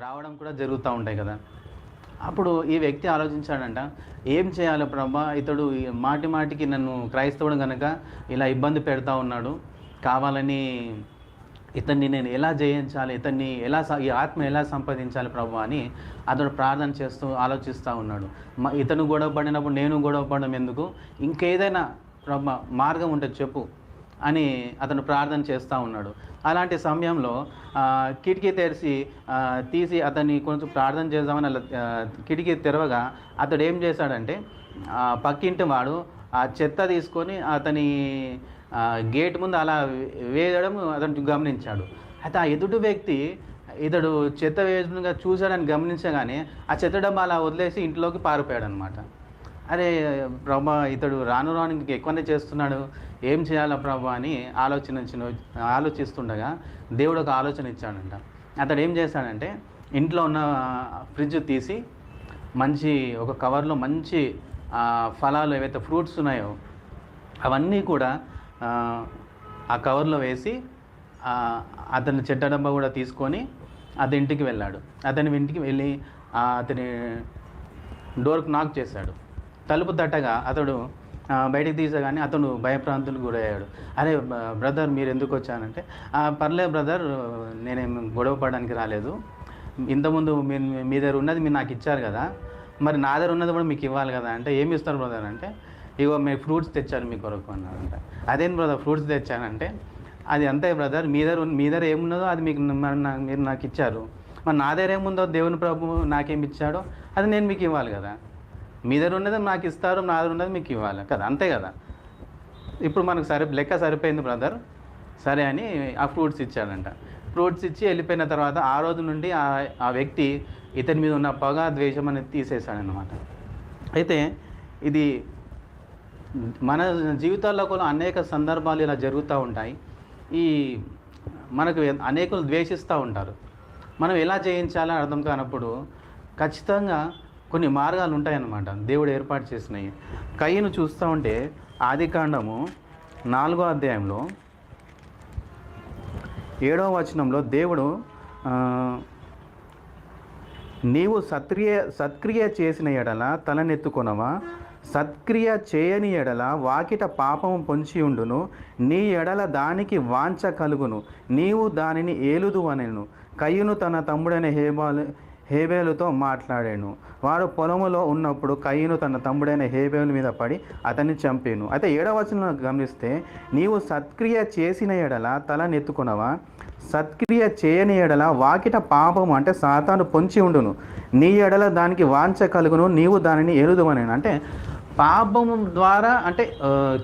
రావడం కూడా జరుగుతూ ఉంటాయి కదా. అప్పుడు ఈ వ్యక్తి ఆలోచించాడంట ఏం చేయాలి ప్రభా? ఇతడు మాటి మాటికి నన్ను క్రైస్తవుడు కనుక ఇలా ఇబ్బంది పెడతా ఉన్నాడు. కావాలని ఇతన్ని నేను ఎలా జయించాలి? ఇతన్ని ఎలా ఈ ఆత్మ ఎలా సంపాదించాలి ప్రభు? అని అతడు ప్రార్థన చేస్తూ ఆలోచిస్తూ ఉన్నాడు. ఇతను గొడవ పడినప్పుడు నేను గొడవ పడడం ఎందుకు? ఇంకేదైనా ప్రభు మార్గం ఉంటే చెప్పు. అని అతను ప్రార్థన చేస్తూ ఉన్నాడు. అలాంటి సమయంలో కిటికీ తెరిచి తీసి అతన్ని కొంచెం ప్రార్థన చేద్దామని అలా కిటికీ తెరవగా అతడు ఏం చేశాడంటే పక్కింటి వాడు ఆ చెత్త తీసుకొని అతని గేట్ ముందు అలా వేయడం అతను గమనించాడు. అయితే ఆ ఎదుటి వ్యక్తి ఇతడు చెత్త వేయడంగా చూశాడని గమనించగానే ఆ చెత్త డబ్బా అలా వదిలేసి ఇంట్లోకి పారిపోయాడు అనమాట అరే ప్రభా ఇతడు రాను రాను ఇంక ఎక్కువనే చేస్తున్నాడు. ఏం చేయాలా ప్రభా అని ఆలోచన ఆలోచిస్తుండగా దేవుడు ఒక ఆలోచన ఇచ్చాడంట. అతడు ఏం చేశాడంటే ఇంట్లో ఉన్న ఫ్రిడ్జ్ తీసి మంచి ఒక కవర్లో మంచి ఫలాలు ఏవైతే ఫ్రూట్స్ ఉన్నాయో అవన్నీ కూడా ఆ, కవర్లో వేసి అతని చెట్ట డబ్బా కూడా తీసుకొని అతని ఇంటికి వెళ్ళాడు. అతని ఇంటికి వెళ్ళి అతని డోర్కి నాక్ చేశాడు. తలుపు తట్టగా అతడు ఆ, బయటికి తీసగానే అతను భయప్రాంతులు గురయ్యాడు. అరే బ్రదర్ మీరు ఎందుకు వచ్చానంటే పర్లేదు బ్రదర్ నేనేం గొడవ పడడానికి రాలేదు. ఇంతకుముందు మీ మీ దగ్గర ఉన్నది మీరు నాకు ఇచ్చారు కదా మరి నా దగ్గర ఉన్నది కూడా మీకు ఇవ్వాలి కదా అంటే ఏమి ఇస్తారు బ్రదర్ అంటే ఇగో మీ ఫ్రూట్స్ తెచ్చాను మీ కొరకు అన్నారంట. అదేం బ్రదర్ ఫ్రూట్స్ తెచ్చానంటే అది అంతే బ్రదర్ మీ దగ్గర మీ దగ్గర ఏమున్నదో అది మీకు మరి మీరు నాకు ఇచ్చారు. మరి నా దగ్గర ఏముందో దేవుని ప్రభు నాకేమి ఇచ్చాడో అది నేను మీకు ఇవ్వాలి కదా. మీ దగ్గర ఉన్నది నాకు ఇస్తారు నా దగ్గర ఉన్నది మీకు ఇవ్వాలి. కదా అంతే కదా. ఇప్పుడు మనకు సరి లెక్క సరిపోయింది బ్రదర్. సరే అని ఆ ఫ్రూట్స్ ఇచ్చాడంట. ఫ్రూట్స్ ఇచ్చి వెళ్ళిపోయిన తర్వాత ఆ రోజు నుండి ఆ ఆ వ్యక్తి ఇతని మీద ఉన్న పగ ద్వేషం అనేది తీసేశాడనమాట అయితే ఇది మన జీవితాల్లో కూడా అనేక సందర్భాలు ఇలా జరుగుతూ ఉంటాయి. ఈ మనకు అనేకులు ద్వేషిస్తూ ఉంటారు. మనం ఎలా జయించాలని అర్థం కానప్పుడు ఖచ్చితంగా కొన్ని మార్గాలు ఉంటాయన్నమాట. దేవుడు ఏర్పాటు చేసినాయి కయ్యను చూస్తూ ఉంటే ఆది కాండము నాలుగో అధ్యాయంలో ఏడవ వచనంలో దేవుడు నీవు సత్క్రియ సత్క్రియ చేసిన ఎడల తలనెత్తుకొనవా? సత్క్రియ చేయని ఎడల వాకిట పాపము పొంచి ఉండును. నీ ఎడల దానికి వాంఛ కలుగును. నీవు దానిని ఏలుదు అనెను కయ్యును తన తమ్ముడైన హేబాలు హేబేలుతో మాట్లాడాను. వారు పొలములో ఉన్నప్పుడు కయ్యను తన తమ్ముడైన హేబేలు మీద పడి అతన్ని చంపాను. అయితే ఏడవ వచనంలో గమనిస్తే నీవు సత్క్రియ చేసిన ఎడల తల నెత్తుకునవా? సత్క్రియ చేయని ఎడల వాకిట పాపము అంటే సాతాను పొంచి ఉండును. నీ ఎడల దానికి వాంచ కలుగును నీవు దానిని ఎరుదువని అంటే పాపము ద్వారా అంటే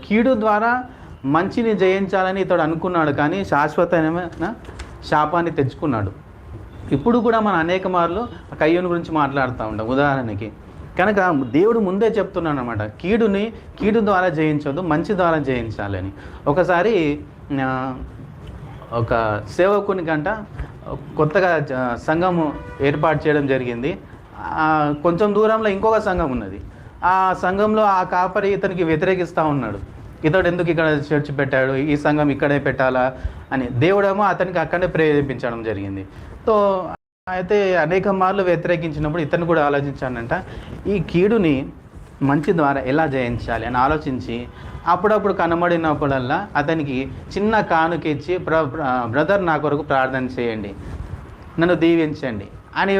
కీడు ద్వారా మంచిని జయించాలని ఇతడు అనుకున్నాడు కానీ శాశ్వతమైన శాపాన్ని తెచ్చుకున్నాడు. ఇప్పుడు కూడా మనం అనేక మార్లు కయ్యూని గురించి మాట్లాడుతూ ఉంటాం ఉదాహరణకి. కనుక దేవుడు ముందే చెప్తున్నాడు అనమాట కీడుని కీడు ద్వారా జయించొద్దు మంచి ద్వారా జయించాలని ఒకసారి ఒక సేవకుని కంట కొత్తగా సంఘము ఏర్పాటు చేయడం జరిగింది. కొంచెం దూరంలో ఇంకొక సంఘం ఉన్నది. ఆ సంఘంలో ఆ కాపరి ఇతనికి వ్యతిరేకిస్తూ ఉన్నాడు. ఇతడు ఎందుకు ఇక్కడ చర్చి పెట్టాడు? ఈ సంఘం ఇక్కడే పెట్టాలా? అని దేవుడేమో అతనికి అక్కడే ప్రేరేపించడం జరిగింది. సో అయితే అనేక మార్లు వ్యతిరేకించినప్పుడు ఇతను కూడా ఆలోచించానంట. ఈ కీడుని మంచి ద్వారా ఎలా జయించాలి అని ఆలోచించి అప్పుడప్పుడు కనబడినప్పుడల్లా అతనికి చిన్న కానుక ఇచ్చి బ్ర బ్రదర్ నా కొరకు ప్రార్థన చేయండి. నన్ను దీవించండి. అని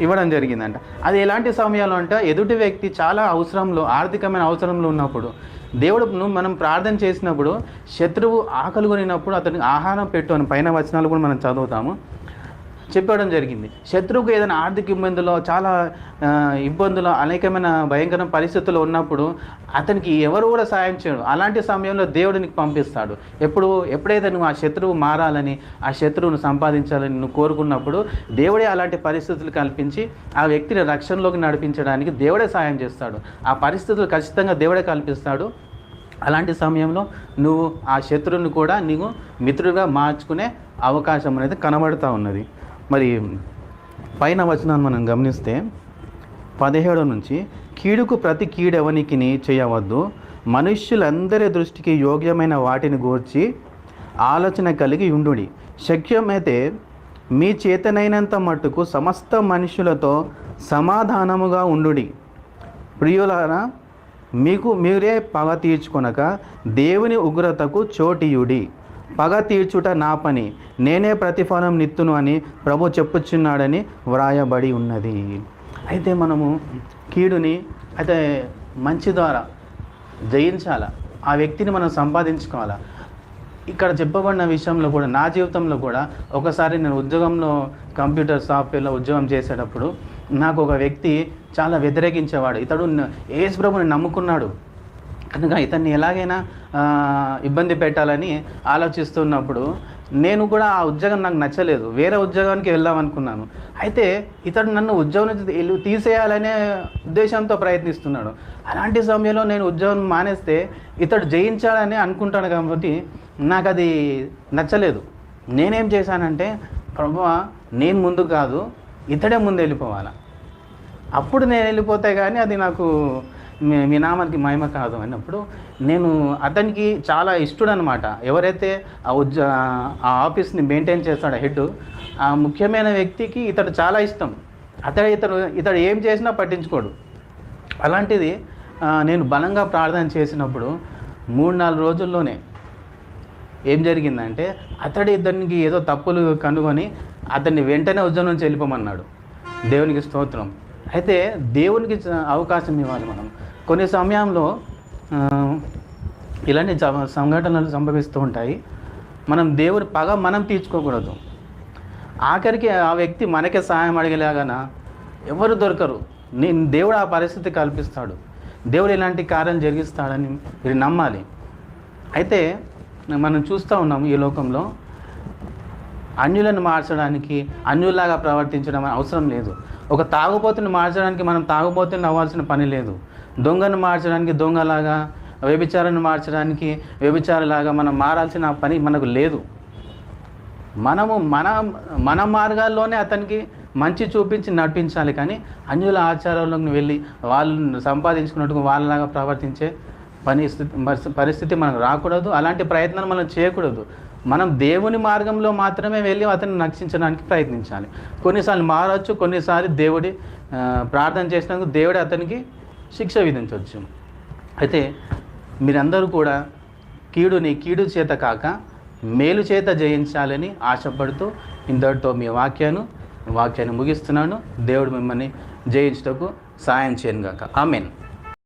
ఇవ్వడం జరిగిందంట. అది ఎలాంటి సమయాలు అంటే ఎదుటి వ్యక్తి చాలా అవసరంలో ఆర్థికమైన అవసరంలో ఉన్నప్పుడు దేవుడు మనం ప్రార్థన చేసినప్పుడు శత్రువు ఆకలి కొనినప్పుడు అతనికి ఆహారం పెట్టు అని పైన వచనాలు కూడా మనం చదువుతాము. చెప్పడం జరిగింది. శత్రువుకు ఏదైనా ఆర్థిక ఇబ్బందులో చాలా ఇబ్బందులు అనేకమైన భయంకర పరిస్థితులు ఉన్నప్పుడు అతనికి ఎవరు కూడా సాయం చేయడు. అలాంటి సమయంలో దేవుడు నీకు పంపిస్తాడు. ఎప్పుడు ఎప్పుడైతే నువ్వు ఆ శత్రువు మారాలని ఆ శత్రువును సంపాదించాలని నువ్వు కోరుకున్నప్పుడు దేవుడే అలాంటి పరిస్థితులు కల్పించి ఆ వ్యక్తిని రక్షణలోకి నడిపించడానికి దేవుడే సాయం చేస్తాడు. ఆ పరిస్థితులు ఖచ్చితంగా దేవుడే కల్పిస్తాడు. అలాంటి సమయంలో నువ్వు ఆ శత్రువుని కూడా నీకు మిత్రుడిగా మార్చుకునే అవకాశం అనేది కనబడుతూ ఉన్నది. మరి పైన వచనాన్ని మనం గమనిస్తే పదిహేడు నుంచి కీడుకు ప్రతి కీడెవనికి చేయవద్దు మనుష్యులందరి దృష్టికి యోగ్యమైన వాటిని గూర్చి ఆలోచన కలిగి ఉండుడి. శక్యమైతే మీ చేతనైనంత మట్టుకు సమస్త మనుషులతో సమాధానముగా ఉండుడి. ప్రియులారా మీకు మీరే పగ తీర్చుకొనక దేవుని ఉగ్రతకు చోటియుడి. పగ తీర్చుట నా పని. నేనే ప్రతిఫలం నిత్తును అని ప్రభు చెప్పుచున్నాడని వ్రాయబడి ఉన్నది. అయితే మనము కీడుని అయితే మంచి ద్వారా జయించాలా? ఆ వ్యక్తిని మనం సంపాదించుకోవాలా? ఇక్కడ చెప్పబడిన విషయంలో కూడా నా జీవితంలో కూడా ఒకసారి నేను ఉద్యోగంలో కంప్యూటర్ సాఫ్ట్వేర్లో ఉద్యోగం చేసేటప్పుడు నాకు ఒక వ్యక్తి చాలా వ్యతిరేకించేవాడు. ఇతడు ఏసు ప్రభుని నమ్ముకున్నాడు. కనుక ఇతన్ని ఎలాగైనా ఇబ్బంది పెట్టాలని ఆలోచిస్తున్నప్పుడు నేను కూడా ఆ ఉద్యోగం నాకు నచ్చలేదు. వేరే ఉద్యోగానికి వెళ్దాం అనుకున్నాను అయితే ఇతడు నన్ను ఉద్యోగం నుంచి తీసేయాలనే ఉద్దేశంతో ప్రయత్నిస్తున్నాడు. అలాంటి సమయంలో నేను ఉద్యోగం మానేస్తే ఇతడు జయించాలని అనుకుంటాను కాబట్టి నాకు అది నచ్చలేదు. నేనేం చేశానంటే ప్రభు నేను ముందు కాదు ఇతడే ముందు వెళ్ళిపోవాలా? అప్పుడు నేను వెళ్ళిపోతే కానీ అది నాకు మీ మీ నామానికి మహిమ కాదు అన్నప్పుడు నేను అతనికి చాలా ఇష్టడు అనమాట ఎవరైతే ఆ ఉద్య ఆ ఆఫీస్ని మెయింటైన్ చేస్తాడో హెడ్ ఆ ముఖ్యమైన వ్యక్తికి ఇతడు చాలా ఇష్టం. అతడు ఇతడు ఇతడు ఏం చేసినా పట్టించుకోడు. అలాంటిది నేను బలంగా ప్రార్థన చేసినప్పుడు మూడు నాలుగు రోజుల్లోనే ఏం జరిగిందంటే అతడి ఇతనికి ఏదో తప్పులు కనుగొని అతన్ని వెంటనే ఉద్యోగం నుంచి వెళ్ళిపోమన్నాడు. దేవునికి స్తోత్రం. అయితే దేవునికి అవకాశం ఇవ్వాలి మనం. కొన్ని సమయంలో ఇలాంటి సంఘటనలు సంభవిస్తూ ఉంటాయి. మనం దేవుని పగ మనం తీర్చుకోకూడదు. ఆఖరికి ఆ వ్యక్తి మనకే సహాయం అడిగేలాగాన? ఎవరు దొరకరు. నేను దేవుడు ఆ పరిస్థితి కల్పిస్తాడు. దేవుడు ఇలాంటి కార్యం జరిగిస్తాడని మీరు నమ్మాలి. అయితే మనం చూస్తూ ఉన్నాము ఈ లోకంలో. అన్యులను మార్చడానికి అన్యుల్లాగా ప్రవర్తించడం అవసరం లేదు. ఒక తాగుబోతుని మార్చడానికి మనం తాగుబోతుని అవ్వాల్సిన పని లేదు. దొంగను మార్చడానికి దొంగలాగా వ్యభిచారాన్ని మార్చడానికి వ్యభిచారలాగా మనం మారాల్సిన పని మనకు లేదు. మనము మన మన మార్గాల్లోనే అతనికి మంచి చూపించి నడిపించాలి కానీ అన్యుల ఆచారంలోకి వెళ్ళి వాళ్ళు సంపాదించుకున్నట్టుగా వాళ్ళలాగా ప్రవర్తించే పరిస్థితి పరిస్థితి మనకు రాకూడదు. అలాంటి ప్రయత్నాలు మనం చేయకూడదు. మనం దేవుని మార్గంలో మాత్రమే వెళ్ళి అతన్ని రక్షించడానికి ప్రయత్నించాలి. కొన్నిసార్లు మారవచ్చు కొన్నిసార్లు దేవుడి ప్రార్థన చేసినందుకు దేవుడు అతనికి శిక్ష విధించవచ్చు అయితే మీరందరూ కూడా కీడుని కీడు చేత కాక మేలు చేత జయించాలని ఆశపడుతూ ఇంతటితో మీ వాక్యాన్ని వాక్యాన్ని ముగిస్తున్నాను. దేవుడు మిమ్మల్ని జయించుటకు సాయం చేయను గాక ఆమెన్.